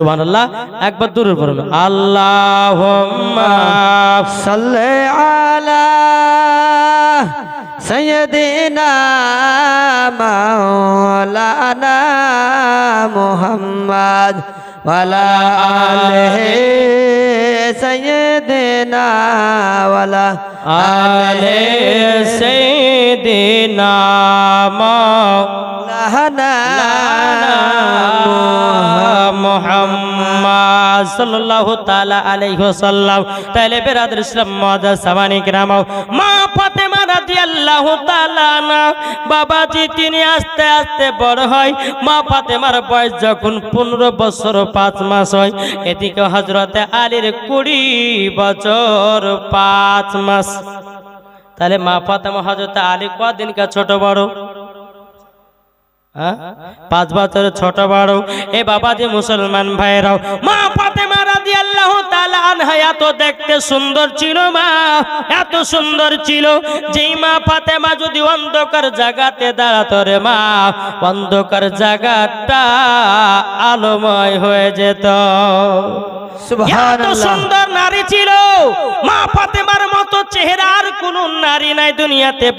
একবার দূরে পড়বে। আল্লাহ সাল্লে আলা সৈয়দিনা মাওলানা মুহাম্মদ ওয়ালা আলে সৈয়দিনা ওয়ালা আলে সৈয়দিনা মাওলানা বাবাজি তিনি আস্তে আস্তে বড় হয়। মা ফাতেমার বয়স যখন পনেরো বছর, পাঁচ মাস হয়। এদিকে হজরতে আলীর কুড়ি বছর, পাঁচ মাস। তাহলে মা ফাতেমা হজরতে আলী কদিনকার ছোট বড়? হ্যাঁ? পাঁচ বছরের ছোট বড়। এ বাবা যে মুসলমান ভাইরাও মা এত দেখতে সুন্দর ছিল মা, এত সুন্দর ছিল। যেই ফাতেমা যদি অন্ধকার জায়গাতে দাঁড়াতো রে মা, অন্ধকার জায়গাটা আলোময় হয়ে যেত।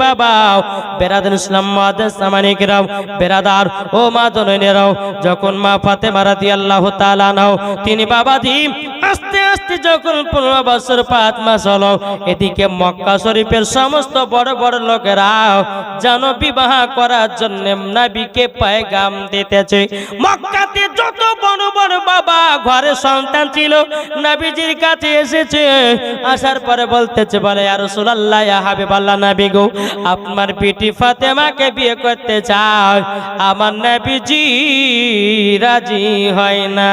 বাবা। যখন মা তিনি বাবাজি আস্তে আস্তে যখন পনেরো বছর পাঁচ মাস এদিকে মক্কা শরীফের সমস্ত বড় বড় লোকেরা যেন বিবাহ করার জন্য নাবিকে পায়গাম দিতেছে। মক্কাতে যত বড় বড় বাবা ঘরে সন্তান ছিল, নবীজির কাছে এসেছে, আসার পরে বলতেছে, বলে আর রাসূলুল্লাহ, ইয়া হাবিবাল্লাহ নবী গো, আপনার পিটি ফাতেমাকে বিয়ে করতে চায় আমার নবীজি রাজি হয় না।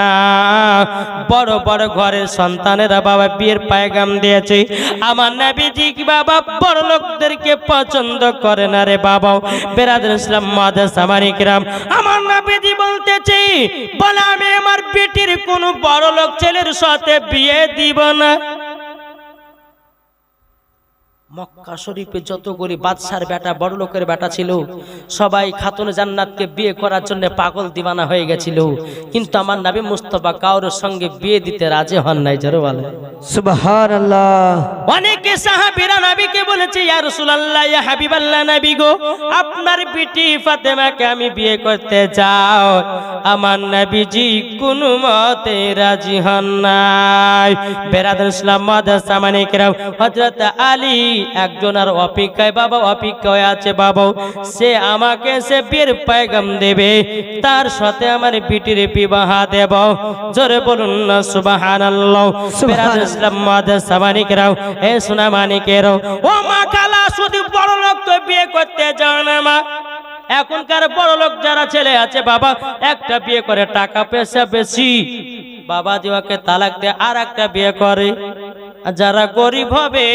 বড় বড় ঘরের সন্তানেরা বাবা বিয়ের পায়গাম দিয়েছে। আমার নাবিজি বাবা বড় লোকদেরকে পছন্দ করে না রে বাবা? বেরাদের ইসলাম মাদার সামানিকরাম আমার নাবিজি বলতেছি, বলে, আমি আমার বেটির কোনো বড় লোক ছেলের সাথে বিয়ে দিব না। মক্কা শরীফে যত গরিব বাদশার বেটা বড় লোকের বেটা ছিল সবাই খাতুন জান্নাতকে বিয়ে করার জন্য পাগল দিবানা হয়ে গেছিল। কিন্তু আমার নবী মুস্তফা কাউরের সঙ্গে বিয়ে দিতে রাজি হন নাই জোরে বলে সুবহান আল্লাহ অনেকে সাহাবীরা নবীকে বলেছে ইয়া রাসূলুল্লাহ ইয়া হাবিবাল্লাহ নবী গো আপনার বিটি ফাতেমাকে আমি বিয়ে করতে চাও। আমার নবীজি কোনো মতে রাজি হন নাই। বেরাদার ইসলাম মাদার সামানিকরাম হযরত আলী একজন আর অপেক্ষায় বাবা অপেক্ষায় আছে বাবা সে আমাকে সে বীর পায়গাম দেবে তার সাথে আমার বিটির বিবাহ দেব। জোরে বলুন না বেরাদার ইসলাম এ সোনা মানিকেরও। ও মা কালা শুধু বড় লোক তো বিয়ে করতে যাও না মা। এখনকার বড় লোক যারা ছেলে আছে বাবা একটা বিয়ে করে টাকা পয়সা বেশি। বাবা দিওয়াকে তালাক দিয়ে আর একটা বিয়ে করে। যারা গরিব হবে,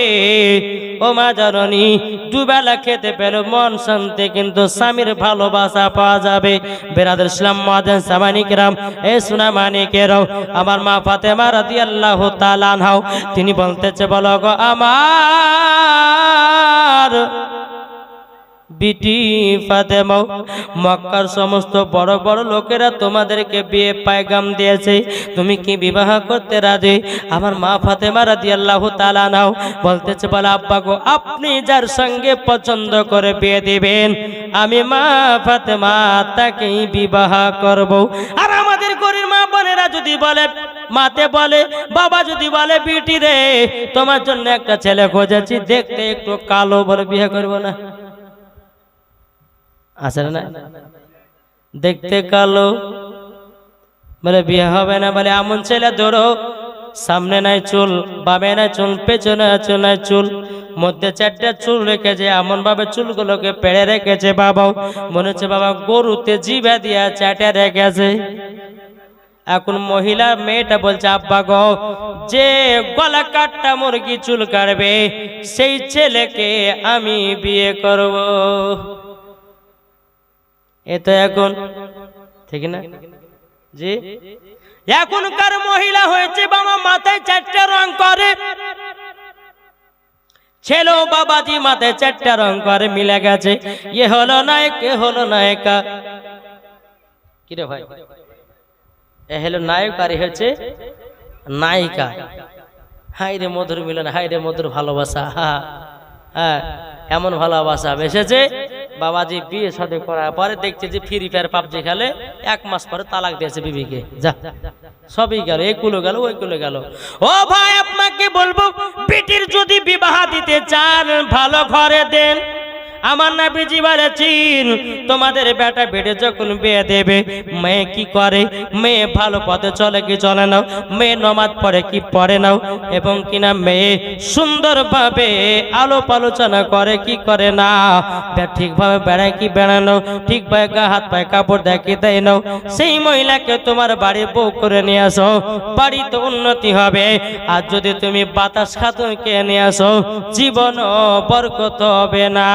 ও মা জননী, দুবেলা খেতে পেল মন শান্তি, কিন্তু স্বামীর ভালোবাসা পাওয়া যাবে। বেরাদের ইসলাম মাদেন সামানিকেরাম এ সোনা মানিকেরাও আমার মা ফাতেমা আল্লাহ তালান তিনি বলতেছে, বলো গো আমার বিটি, ফাতেমা, মক্কার সমস্ত বড় বড় লোকেরা তোমাদেরকে বিয়ে পায়গাম দিয়েছে। তুমি কি বিবাহ করতে রাজি? আমার মা ফাতেমা রাদিয়াল্লাহু তালা নাও বলতেছে, বলে, আব্বা গো, আপনি যার সঙ্গে পছন্দ করে বিয়ে দিবেন, আমি মা ফাতেমা তাকেই বিবাহ করব। আর আমাদের গরিব মা বোনেরা যদি বলে, মাতে বলে, বাবা যদি বলে, বিটি রে, তোমার জন্য একটা ছেলে খোঁজেছি, দেখতে একটু কালো বলে বিয়ে করব না। আছে না দেখতে কালো। বলে, বিয়ে হবে না। বলে, এমন ছেলে ধরো, সামনে নাই চুল বাবে নাই চুল, পেছনে আছে নাই চুল, মধ্যে চারটে চুল রেখেছে এমন ভাবে চুলগুলোকে পেড়ে রেখেছে বাবাও। মনে হচ্ছে বাবা গরুতে জিভে দিয়া চাটে রেখেছে। এখন মহিলা মেয়েটা বলছে, আব্বা গো, যে গলা কাটটা মুরগি চুল কাটবে, সেই ছেলেকে আমি বিয়ে করব। এ তো এখন ঠিক না জি এখনকার মহিলা হয়েছে বাবা মাথায় চারটা রং করে ছেলেও বাবাজি মাথায় চারটা রং করে মিলে গেছে এ হলো নায়ক এ হলো নায়িকা কিরে ভাই এ হলো নায়ক আর হচ্ছে নায়িকা হাই রে মধুর মিলন হাই রে মধুর ভালোবাসা হ্যাঁ এমন ভালোবাসা এসেছে বাবাজি বিয়ে সাথে করার পরে দেখছে যে ফ্রি ফায়ার পাবজি খেলে এক মাস পরে তালাক দিয়েছে বিবিকে। যা। সবই গেল এই কুলো গেল ওই কুলো গেল। ও ভাই, আপনাকে বলব বেটির যদি বিবাহ দিতে চান, ভালো ঘরে দেন। আমার না বিজি বলেছিন তোমাদের বেটা বেটে যখন বিয়ে দেবে, মেয়ে কি করে? মেয়ে ভালো পথে চলে কি চলে নাও মেয়ে নমাজ পড়ে কি পড়ে নাও এবং কিনা মেয়ে সুন্দরভাবে আলোপ আলোচনা করে কি করে না? ঠিকভাবে বেড়ায় কি বেড়ানো ঠিকভাবে গা, হাত পায়ে কাপড় দেখে দেয় নাও সেই মহিলাকে তোমার বাড়ি বউ করে নিয়ে আসো, বাড়িতে উন্নতি হবে। আর যদি তুমি বাতাস খাতুনকে নিয়ে আসো জীবন বরকত হবে না।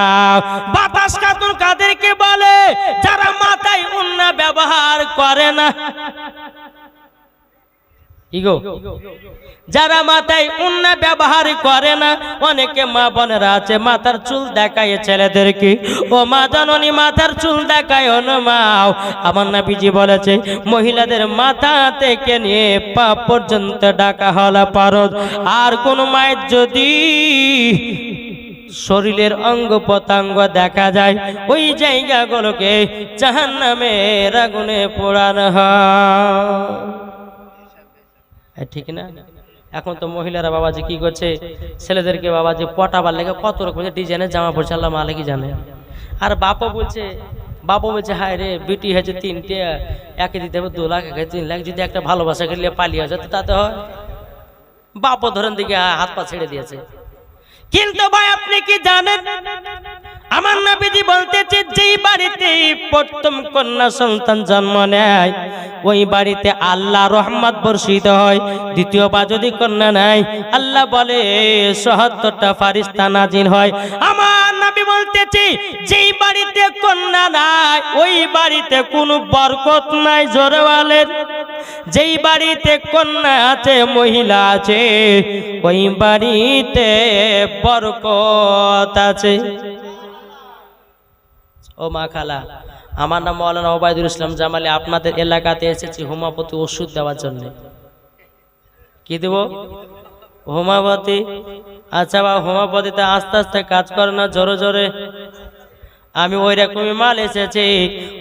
বাতাস খাতুন কাদেরকে বলে, যারা মাথায় উন্না ব্যবহার করে না। যারা মাথায় উন্না ব্যবহার করে না, অনেকে মা বোনেরা আছে, মাথার চুল দেখায় ছেলেদেরকে। ও মা জননী, মাথার চুল দেখায় না মাও আমার নাবিজি বলেছে, মহিলাদের মাথা থেকে নিয়ে পা পর্যন্ত ডাকা হলা পারদ আর কোন মায়ের যদি শরীরের অঙ্গ প্রত্যঙ্গ দেখা যায়। ওই জায়গাগুলোকে জাহান নামে আগুনে পোড়ানো হয়। ঠিক না? এখন তো মহিলারা বাবাজি কি করছে? ছেলেদেরকে বাবাজি পটাবার লেগে কত রকমের ডিজাইনের জামা পড়ছে, আল্লাহ মালিকই জানে। আর বাপও বলছে বাপও বলছে, হায় রে, বিটি হয়েছে তিনটে, একে দিতে হবে দু লাখ, একে তিন লাখ, যদি একটা ভালোবাসা খেলে পালিয়ে আসে, তো তাতে হয়। বাপও ধরেন দিকে হাত পা ছেড়ে দিয়েছে। কিন্তু ভাই, আপনি কি জানেন? আমার নবীজি বলতেছে, যেই বাড়িতে প্রথম কন্যা সন্তান জন্ম নেয়, ওই বাড়িতে আল্লাহ রহমত বর্ষিত হয়। দ্বিতীয়বার যদি কন্যা নেয়, আল্লাহ বলে, সহত্তরটা ফারিস্তা নাজিল হয়। আমার বলতেছে, যেই বাড়িতে কন্যা নাই, ওই বাড়িতে কোনো বরকত নাই জোরওয়ালের যেই বাড়িতে কন্যা আছে, মহিলা আছে, ওই বাড়িতে বরকত আছে। ও মা খালা, আমার নাম মৌলানা ওবায়দুল ইসলাম জামালি, আপনাদের এলাকাতে এসেছি হোমিওপ্যাথি ওষুধ দেওয়ার জন্য। কি দেব? হোমাবতী। আচ্ছা বা হোমাবতীতে আস্তে আস্তে কাজ করে না, জোরে জোরে। আমি ওই রকমই মাল এসেছি।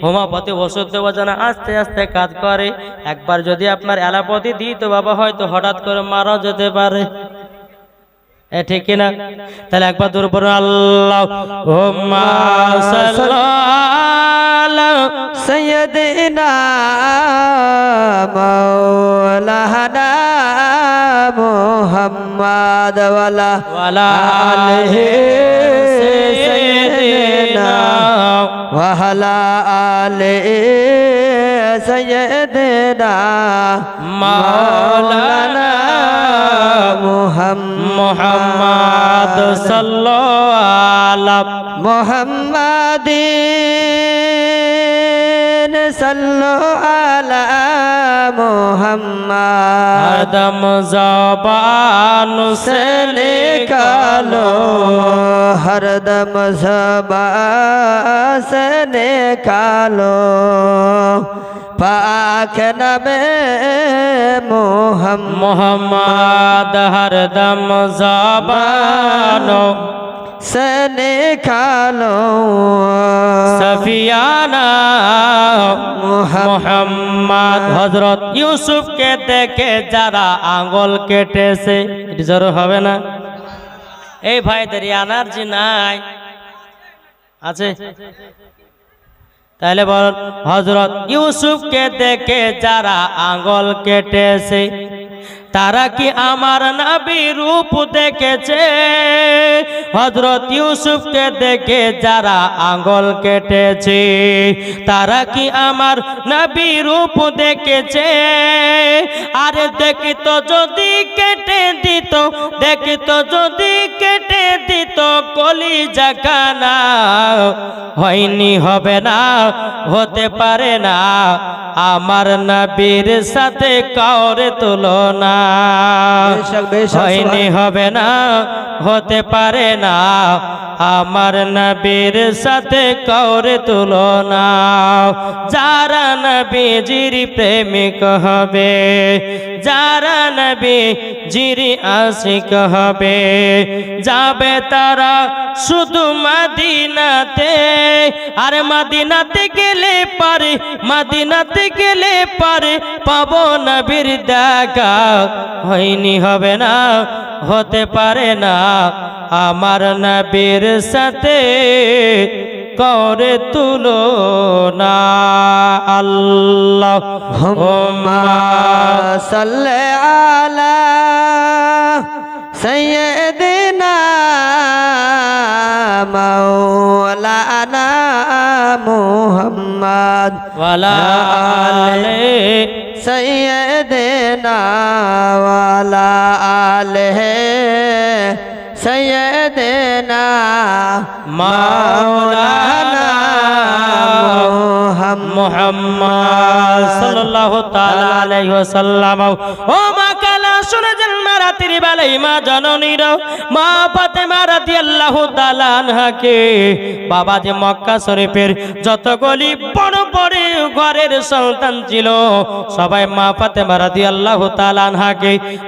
হোমাপতি ওষুধ দেবো যেন আস্তে আস্তে কাজ করে। একবার যদি আপনার এলাপতি দিই তো বাবা, হয়তো হঠাৎ করে মারা যেতে পারে। এ ঠিক কিনা তাহলে একবার দূর পর আল্লাহ সৈয়দিনা মৌলানা محمد ولا ولا آله سيدنا وعلى آله سيدنا مولانا محمد صلى على محمد صلى মোহাম্মদ। আদম জবান সে নিকালো। হরদম জবান সে নিকালো। পাক নবে মোহাম্মদ। মোহাম্মদ হরদম জবানো। সনে খালো সফিয়ানা মোহাম্মদ হজরত ইউসুফকে দেখে যারা আঙুল কেটেছে জোর হবে না এই ভাইদের এনার্জি নাই আছে তাহলে বল হজরত ইউসুফকে দেখে যারা আঙুল কেটেছে তারা কি আমার নবী রূপ দেখেছে? হজরত ইউসুফকে দেখে যারা আঙ্গল কেটেছে, তারা কি আমার নবী রূপ দেখেছে? আরে দেখিত যদি কেটে দিত, দেখিত যদি কেটে দিত কলি জাকানা হয়নি হবে না হতে পারে না। আমার নবীর সাথে কাউরে তুলনা। হয়নি হবে না হতে পারে না। আমার নবীর সাথে কাউরে তুলনা। যারা নবীজির প্রেমিক হবে যারা নবী জিরি আশিক হবে যাবে তারা শুধু মাদিনাতে। আর মাদিনাতে গেলে পারে, মাদিনাতে গেলে পারে, পাবো নবীর দেখা। হয়নি হবে না, হতে পারে না। আমার নবীর সাথে করে তুলো না আল্লাহ সাল্লি আলা সাইয়্যিদিনা مولانا محمد ولا آل سيدنا ولا آل سيدنا مولانا محمد صلى الله تعالى عليه وسلم وما كان শুনে রাতের মা জননীর, মা ফাতেমা রাদিয়াল্লাহু তাআলা আনহাকে বাবা যে মক্কা শরীফের যতগুলি বড় বড় ঘরের সন্তান ছিল, সবাই মা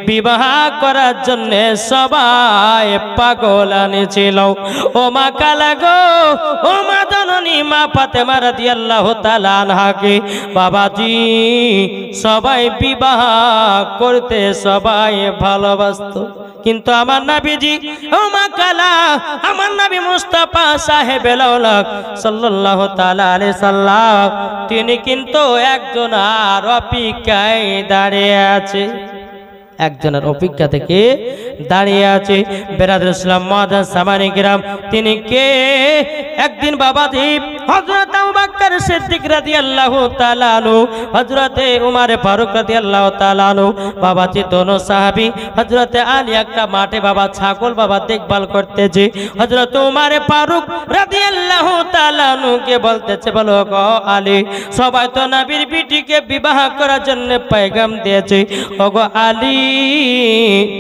বিবাহ করার জন্য সবাই পাগল আনেছিল ও মা কালা গো, ও মা জননী, মা ফাতেমা রাদিয়াল্লাহু তাআলা আনহাকে বাবাজি সবাই বিবাহ করতে সবাই ভালোবাসতো। কিন্তু আমার নাবিজি, ও মা কালা, আমার নাবি মুস্তাফা সাহেব লাউলাক সাল্লাল্লাহু তাআলা আলাইহি সাল্লাম, তিনি কিন্তু একজন আর অপেক্ষায় দাঁড়িয়ে আছে। একজনের অপেক্ষা থেকে দাঁড়িয়ে আছে বেরাদুল ইসলাম মহাদান সামানি গ্রাম। তিনি কে? একদিন বাবা দ্বীপ হজরত আবু বকর সিদ্দিক রাদিয়াল্লাহু তাআলা আনহু, হযরতে উমার ফারুক রাদিয়াল্লাহু তাআলা আনহু, বাবা দোনো সাহাবী, হযরতে আলী একটা মাঠে বাবা ছাগল বাবা দেখভাল করতেছে। হযরত উমার ফারুক রাদিয়াল্লাহু তাআলা আনহুকে বলতেছে, বলো গো আলী, সবাই তো নবীর বিটিকে বিবাহ করার জন্য পয়গাম দিয়েছে। ওগো আলী,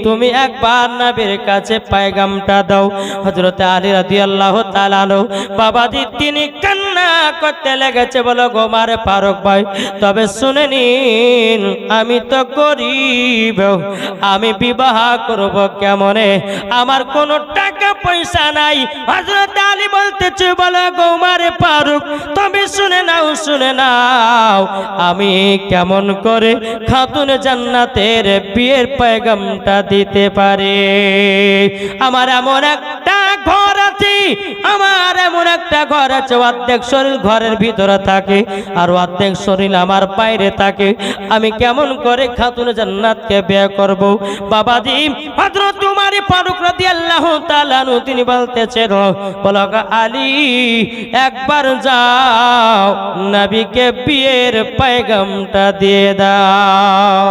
তুমি একবার নবীর কাছে পয়গামটা দাও। হযরতে আলী রাদিয়াল্লাহু তাআলা আনহু বাবাজি তিনি কান্না করতে লেগেছে বলো গোমার ফারুক ভাই। তবে শুনে নিন, আমি তো গরিব। আমি বিবাহ করব কেমনে? আমার কোনো টাকা পয়সা নাই। হযরত আলী বলতেছে, বলো গোমার ফারুক তবে শুনে নাও শুনে নাও। আমি কেমন করে খাতুন জান্নাতের বিয়ের পয়গামটা দিতে পারে? আমার এমন একটা ঘর আমার এমন একটা ঘর আছে অর্ধেক শরীর ঘরের ভিতরে থাকে আর অর্ধেক শরীর আমার বাইরে থাকে। আমি কেমন করে খাতুন জান্নাতকে বিয়ে করব? বাবাজি, হযরত উমর ফারুক রাদিয়াল্লাহু তাআলা আনহু, তিনি বলতেছেন বলো গো আলী, একবার যাও, নবীকে বিয়ের পয়গামটা দিয়ে দাও।